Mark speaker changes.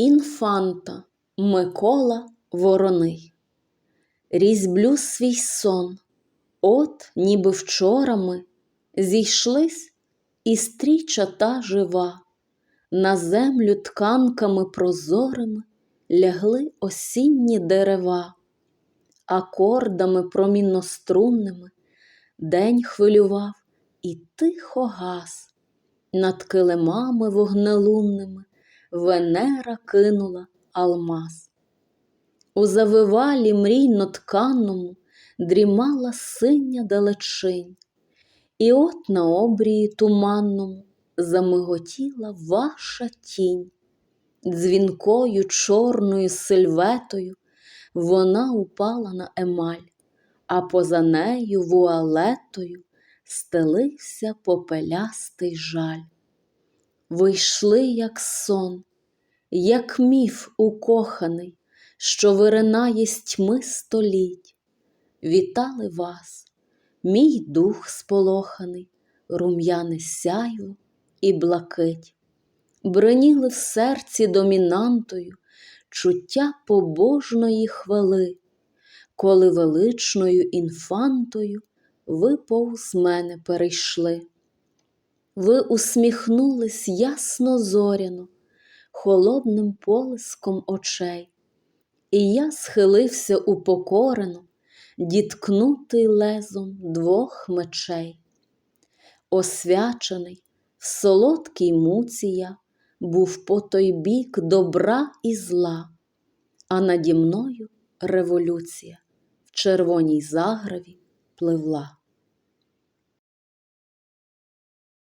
Speaker 1: Інфанта Микола Вороний. Різьблю свій сон, от ніби вчора ми зійшлись, і стріча та жива, на землю тканками прозорими лягли осінні дерева, акордами проміннострунними день хвилював і тихо гас, над килимами вогнелунними Венера кинула алмаз. У завивалі мрійно тканому дрімала синя далечинь, і от на обрії туманному замиготіла ваша тінь. Дзвінкою чорною сильветою вона упала на емаль, а поза нею вуалетою стелився попелястий жаль. Ви йшли, як сон, як міф укоханий, що виринає з тьми століть. Вітали вас, мій дух сполоханий, рум'яне сяйво і блакить, броніли в серці домінантою чуття побожної хвали, коли величною інфантою ви повз мене перейшли. Ви усміхнулись ясно зоряно, холодним полиском очей, і я схилився упокорено, діткнутий лезом двох мечей. Освячений в солодкій муці я був по той бік добра і зла, а наді мною революція в червоній заграві пливла.